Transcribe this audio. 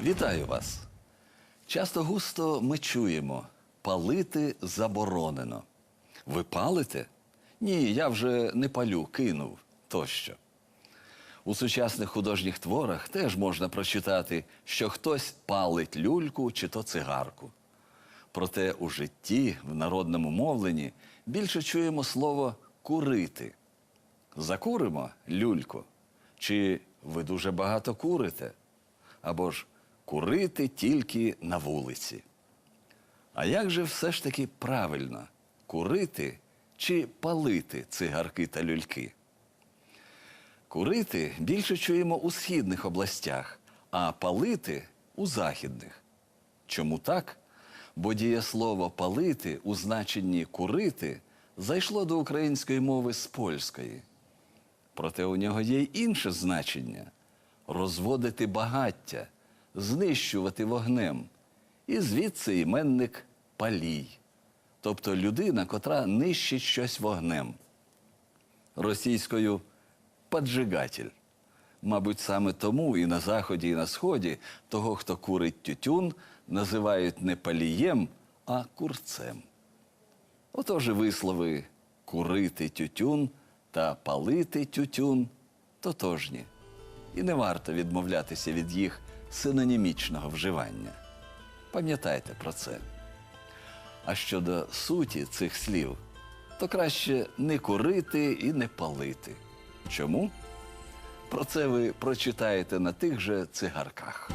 Вітаю вас! Часто густо ми чуємо палити заборонено. Ви палите? Ні, я вже не палю, кинув тощо. У сучасних художніх творах теж можна прочитати, що хтось палить люльку чи то цигарку. Проте у житті, в народному мовленні, більше чуємо слово курити. Закуримо люльку. Чи ви дуже багато курите? Або ж курити тільки на вулиці. А як же все ж таки правильно курити чи палити цигарки та люльки? Курити більше чуємо у східних областях, а палити у західних. Чому так? Бо дієслово палити у значенні курити зайшло до української мови з польської. Проте у нього є й інше значення розводити багаття, знищувати вогнем. І звідси іменник палій, тобто людина, котра нищить щось вогнем. Російською поджигатель. Мабуть, саме тому і на заході, і на сході того, хто курить тютюн, називають не палієм, а курцем. Отож вислови курити тютюн та палити тютюн тотожні. І не варто відмовлятися від їх синонімічного вживання. Пам'ятайте про це. А щодо суті цих слів, то краще не курити і не палити. Чому? Про це ви прочитаєте на тих же цигарках.